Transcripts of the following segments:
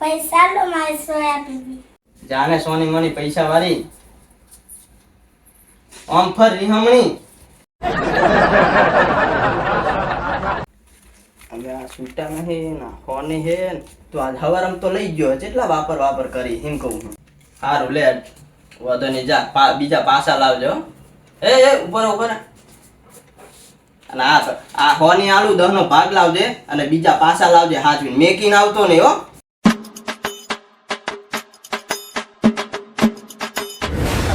પૈસા લો મારે soya BB જાને સોની મની પૈસા વાળી. ઓમ ફર રીહમણી. હવે આ સૂટા નહીં ના હોની હે તો આજ હવારમ તો લઈ ગયો જેટલા વાપર વાપર કરી એમ કહું હું. સારું લે વધો નહીં જા બીજા પાસા લાવજો એ એ ઉપર ઉપર અને આ આ હોની આલુ દહનો ભાગ લાવજે અને બીજા પાસા લાવજે હાચવીને. મેકીને આવતો નહીં હો.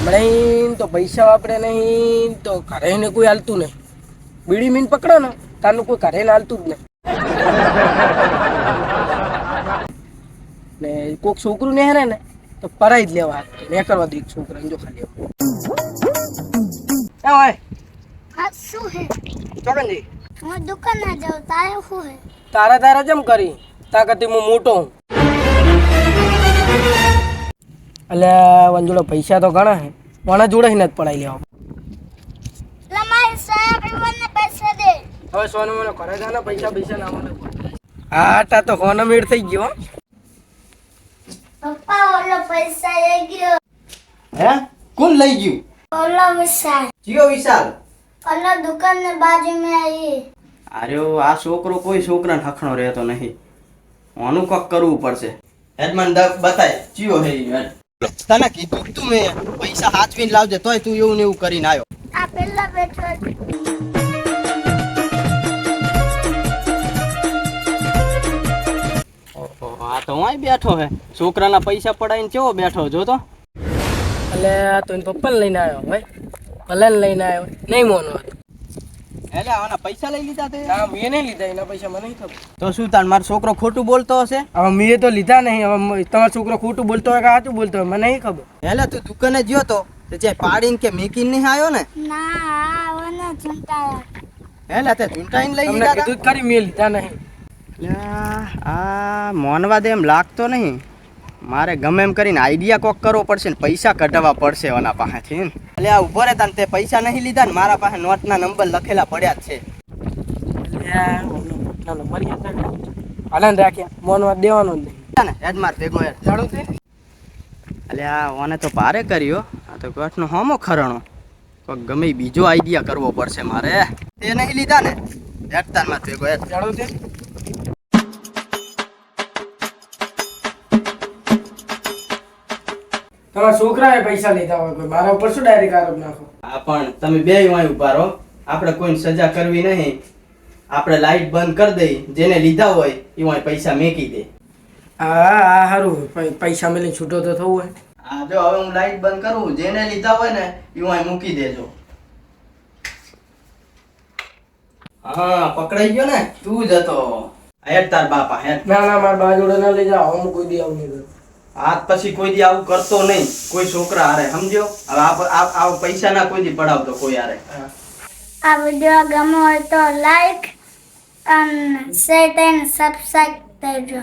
હમણાં તો પૈસા વાપરે નહીં તો ઘરે ને કોઈ હાલતું નહીં. બીડી મીન પકડો ને તારનું કોઈ ઘરે હાલતું જ નહીં. ને કોક છોકરું ને હેરે ને તો પરાઈ જ લેવા ને કરવા દે છોકરા છોકરાને જો ખાલી એ ભાઈ હા શું હે? ચોકન જી હું દુકાને જાઉં તારે શું હે? તારા તારા જેમ કરી તાકાતી હું મોટો હું. એટલે વંજુડો પૈસા તો ઘણા હે મને જોડે નથી પડાઈ લેવા. પૈસા પૈસા ગયો હે. કોણ લઈ ગયું? જીઓ વિશાલ. ને અરે આ છોકરો કોઈ છોકરા ઠખણો રહેતો નહીં. ઓનું કોક કરવું પડશે. હેડમન બતાય જીઓ હે તને કીધું તું મેં પૈસા હાચવીને લાવજે તોય તું એવું ને એવું કરીને આવ્યો. આ પેલા બેઠો આ તો હું બેઠો હે. છોકરાના પૈસા પડાઈને કેવો બેઠો જો તો એટલે તો પપ્પાને લઈને આવ્યો ભાઈ. ભલે લઈને આવ્યો. નહીં મોનો. એટલે આના પૈસા લઈ લીધા તે? ના મેં નહીં લીધા એના પૈસા મને નહીં ખબર. તો શું તાર મારો છોકરો ખોટું બોલતો હશે? હવે મેં તો લીધા નહીં હવે તમારો છોકરો ખોટું બોલતો હોય કે સાચું બોલતો હોય મને નહીં ખબર. એટલે તું દુકાને ગયો તો? જે પાડીને કે મીકીને નહીં આવ્યો ને? ના આવવાના ચૂંટાયા એટલે તે ઝૂંટાઈને લઈ લીધા કીધું જ મેં લીધા નહીં. આ મોનવા દે એમ લાગતો નહીં. મારે ગમે એમ કરીને આઈડિયા કોક કરવો પડશે ને પૈસા કઢાવવા પડશે એના પાસેથી એટલે આ ઊભો રહેતા તને તે પૈસા નહીં લીધા ને મારા પાસે નોટના નંબર લખેલા પડ્યા જ છે. હાલન રાખ્યા મોનવા દેવાનો જ નહીં. ને હેડ ભેગો હેડ. એટલે આ ઓને તો ભારે કર્યો આ તો ગઠનો હોમો ખરણો. કોક ગમે બીજો આઈડિયા કરવો પડશે મારે. તે નહીં લીધા ને? હેડ તાર માર ભેગો હેડ. જાણું તમારા છોકરાએ પૈસા લીધા હોય કોઈ મારા ઉપર શું ડાયરેક્ટ આરોપ નાખો? હા પણ તમે બે વાય ઊભા રહો. આપણે કોઈને સજા કરવી નહીં. આપણે લાઈટ બંધ કરી દઈ. જેને લીધા હોય એ વાય પૈસા મેકી દે. હા હા સારું પૈસા મેલી છૂટો તો થવું હોય. હા જો હવે હું લાઈટ બંધ કરું. જેને લીધા હોય ને એ વાય મૂકી દેજો. હા પકડાઈ ગયો ને? તું જ હતો. હેડ તાર બાપા હેડ. ના ના મારા બા જોડે ના લઈ જાઓ. હું કોઈ દી આવું નહીં આજ પછી કોઈ દી આવું કરતો નહીં. કોઈ છોકરા હારે, સમજ્યો? હવે આ પૈસા ના કોઈ દી પડાવતો કોઈ હારે. આ વિડિયો ગમો હોય તો લાઈક અને શેર અને સબસ્ક્રાઇબ કરજો.